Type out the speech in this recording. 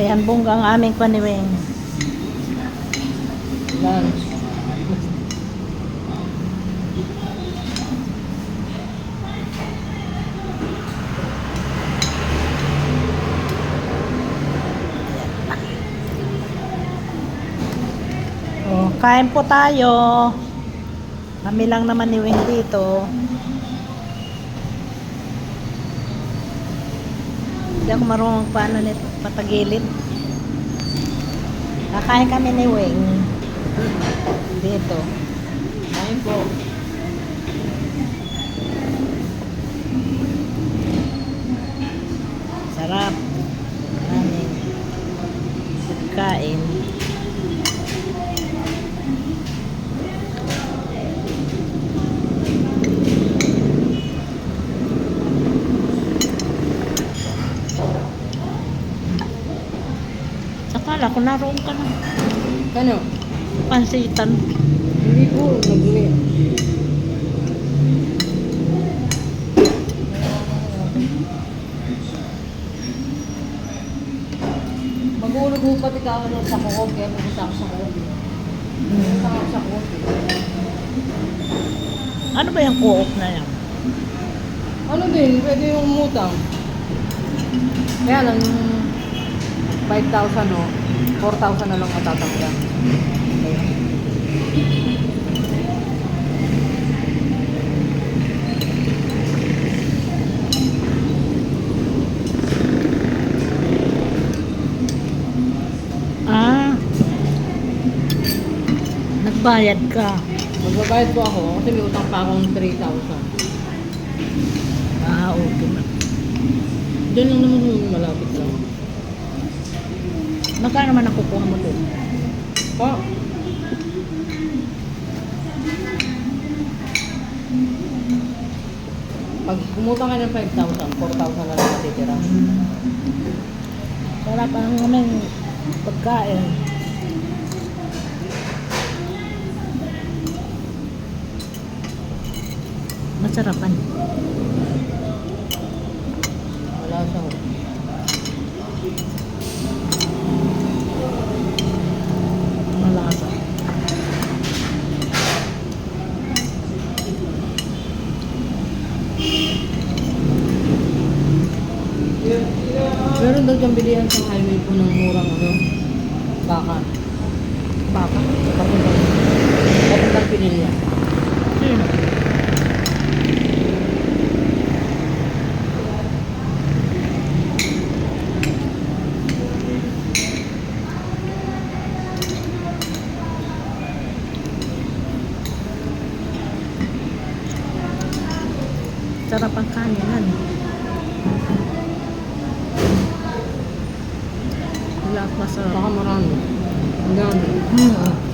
Ayan, bongga ang aming paniwing. Lunch. Oh, kain po tayo. Kami lang naman ni Wing dito. Hindi ako marunong paano nito, patagilid. Kakain kami ni Wing. Dito. Kain po. Sarap. Aming kain. Akala ko naroon ka na. Ano? Pansitan. Hindi po. Nag-uwi. Mag-uulog po pati ka ano sa kukob kaya pumunta ako sa kukob. Pumunta ako sa kukob. Ano ba yung co-op na yan? Ano din, pwede yung umutang. Kaya lang, yung 5,000 o, 4,000 na lang matatanggan. Ah. Nagbayad ka. Magbabayad po ako kasi may utang pa akong 3,000. Ah, okay. Doon lang naman yung malapit lang. Magkano naman nakukuha mo doon? Pa, pag kumutang ka ng 5,000, 4,000 na lang natitira. Sarap ang aming pagkain. Masarapan. Wala siyang Daw dyan bilihan sa highway po ng murang ano, baka. Baka. Papuntang, papuntang pinilya. Sino? Sarap ang kaninan. Wala pa sa... Baka marami. Ang dami. Hmm.